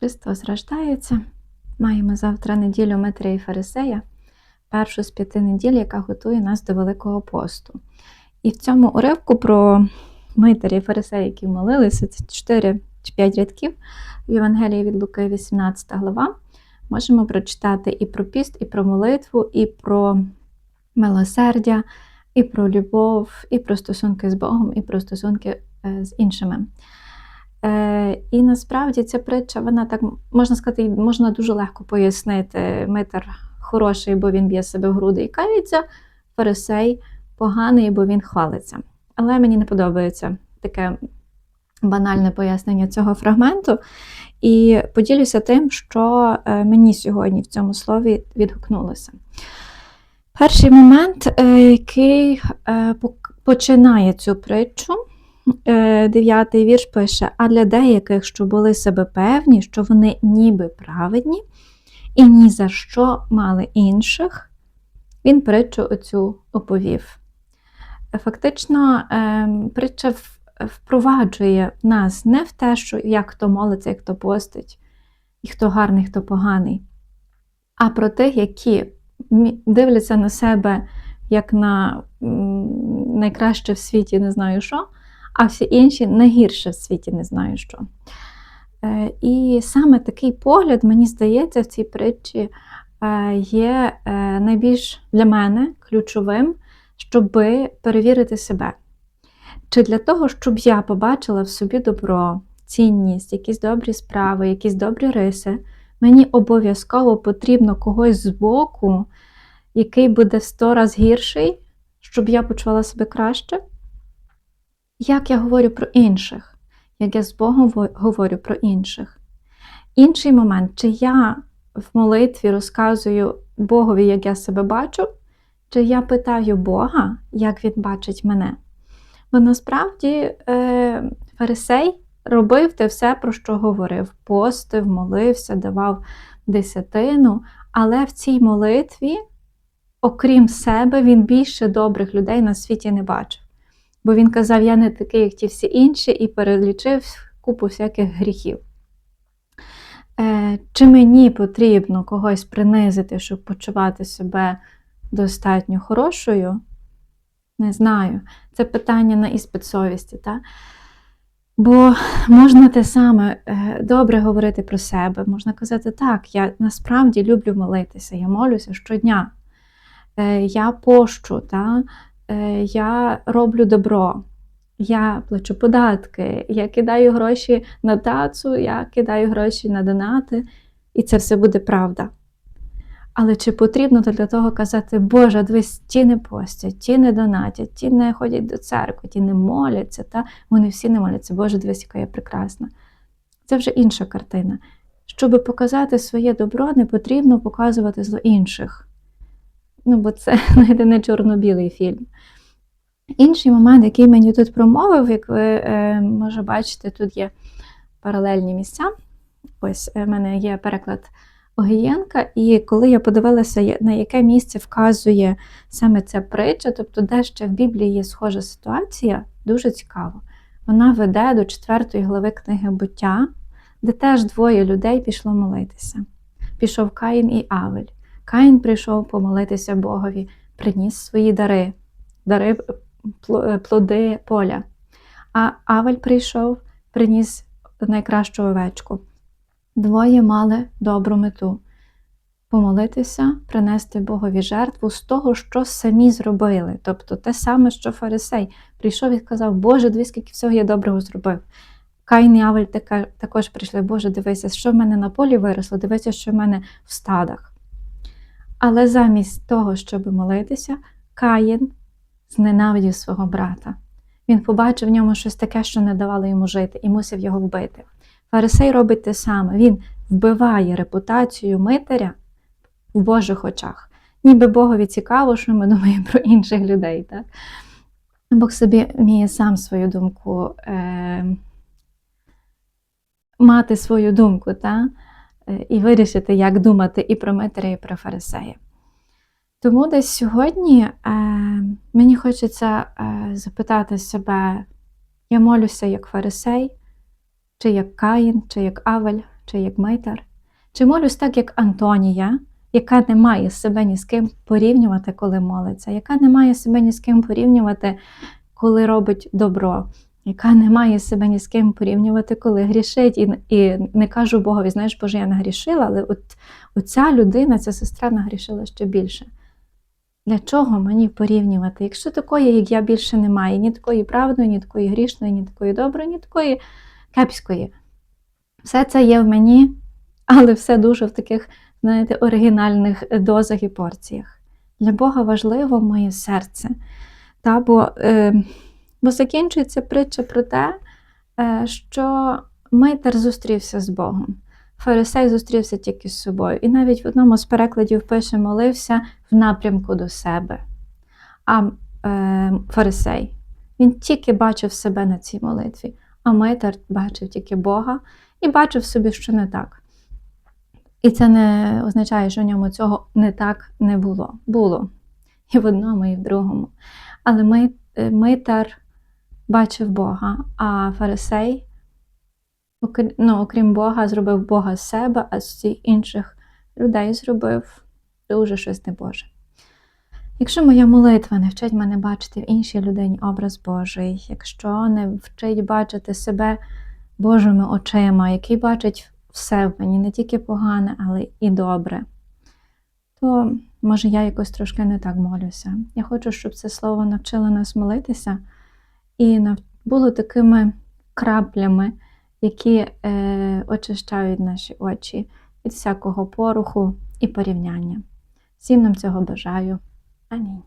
Христос рождається. Маємо завтра неділю Митря і Фарисея, першу з п'яти неділь, яка готує нас до Великого посту. І в цьому уривку про Митря і Фарисея, які молилися, це 4 чи 5 рядків в Євангелії від Луки, 18 глава. Можемо прочитати і про піст, і про молитву, і про милосердя, і про любов, і про стосунки з Богом, і про стосунки е, з іншими. Е, І насправді ця притча, вона так можна сказати, можна дуже легко пояснити. Митер хороший, бо він б'є себе в груди і кається, фарисей поганий, бо він хвалиться. Але мені не подобається таке банальне пояснення цього фрагменту. І поділюся тим, що е, мені сьогодні в цьому слові відгукнулося. Перший момент, е, який е, починає цю притчу, дев'ятий вірш пише: А для деяких, що були себе певні, що вони ніби праведні, і ні за що мали інших, він притчу оцю оповів. Фактично, ем, притча впроваджує нас не в те, що як хто молиться, як хто постить, і хто гарний, хто поганий, а про тих, які дивляться на себе як на найкраще в світі не знаю що, а всі інші найгірше в світі не знаю що. Е, і саме такий погляд, мені здається, в цій притчі е, є е, найбільш для мене ключовим, щоб перевірити себе. Чи для того, щоб я побачила в собі добро, цінність, якісь добрі справи, якісь добрі риси, мені обов'язково потрібно когось збоку, який буде в сто раз гірший, щоб я почувала себе краще? Як я говорю про інших, як я з Богом говорю про інших? Інший момент, чи я в молитві розказую Богові, як я себе бачу, чи я питаю Бога, як Він бачить мене? Бо насправді е, Фарисей робив те все, про що говорив: постив, молився, давав десятину, але в цій молитві, окрім себе, він більше добрих людей на світі не бачив. Бо він казав, я не такий, як ті всі інші, і перелічив купу всяких гріхів. Е, Чи мені потрібно когось принизити, щоб почувати себе достатньо хорошою? Не знаю. Це питання на іспит совісті. Та? Бо можна те саме е, добре говорити про себе, можна казати, так, я насправді люблю молитися, я молюся щодня. Е, я пощу, та? Е, я роблю добро, я плачу податки, я кидаю гроші на тацу, я кидаю гроші на донати, і це все буде правда. Але чи потрібно для того казати, Боже, дивись, ті не постять, ті не донатять, ті не ходять до церкви, ті не моляться, та вони всі не моляться, Боже, дивись, яка я прекрасна. Це вже інша картина. Щоб показати своє добро, не потрібно показувати зло інших. Ну, бо це знаєте, не чорно-білий фільм. Інший момент, який мені тут промовив, як ви е, може бачите, тут є паралельні місця. Ось е, в мене є переклад. Огієнка, і коли я подивилася, на яке місце вказує саме ця притча, тобто де ще в Біблії є схожа ситуація, дуже цікаво. Вона веде до 4 глави книги буття, де теж двоє людей пішло молитися. Пішов Каїн і Авель. Каїн прийшов помолитися Богові, приніс свої дари, дари плоди поля. А Авель прийшов, приніс найкращу овечку. Двоє мали добру мету помолитися, принести Богові жертву з того, що самі зробили. Тобто те саме, що Фарисей прийшов і сказав, Боже, дивись, скільки всього я доброго зробив. Каїн і Авель також прийшли, Боже, дивися, що в мене на полі виросло, дивися, що в мене в стадах. Але замість того, щоб молитися, Каїн зненавидів свого брата. Він побачив в ньому щось таке, що не давало йому жити, і мусив його вбити. Фарисей робить те саме, він вбиває репутацію митаря в Божих очах. Ніби Богові цікаво, що ми думаємо про інших людей. Так? Бог собі вміє сам свою думку е, мати свою думку та? Е, і вирішити, як думати і про митаря, і про фарисея. Тому десь сьогодні е, мені хочеться е, запитати себе, я молюся як фарисей, чи як Каїн, чи як Авель, чи як митар? Чи молюсь так, як Антонія, яка не має себе ні з ким порівнювати, коли молиться, яка не має себе ні з ким порівнювати, коли робить добро, яка не має себе ні з ким порівнювати, коли грішить, і, і не кажу Богові, знаєш, Боже, я нагрішила, але от оця людина, ця сестра нагрішила ще більше. Для чого мені порівнювати? Якщо такої, як я більше немає, ні такої правдної, ні такої грішної, ні такої доброї, ні такої кепської. Все це є в мені, але все дуже в таких, знаєте, оригінальних дозах і порціях. Для Бога важливо моє серце. Та, бо, е, бо закінчується притча про те, е, що митар зустрівся з Богом. Фарисей зустрівся тільки з собою. І навіть в одному з перекладів пише молився в напрямку до себе. А е, фарисей він тільки бачив себе на цій молитві, а митар бачив тільки Бога і бачив собі, що не так. І це не означає, що в ньому цього не так не було. Було і в одному, і в другому. Але е, митар бачив Бога, а фарисей, ну, окрім Бога, зробив Бога з себе, а з всіх інших людей зробив дуже щось небоже. Якщо моя молитва не вчить мене бачити в іншій людині образ Божий, якщо не вчить бачити себе Божими очима, який бачить все в мені, не тільки погане, але і добре, то може я якось трошки не так молюся. Я хочу, щоб це слово навчило нас молитися і були такими краплями, які е, очищають наші очі від всякого поруху і порівняння. Всім нам цього бажаю. Амінь.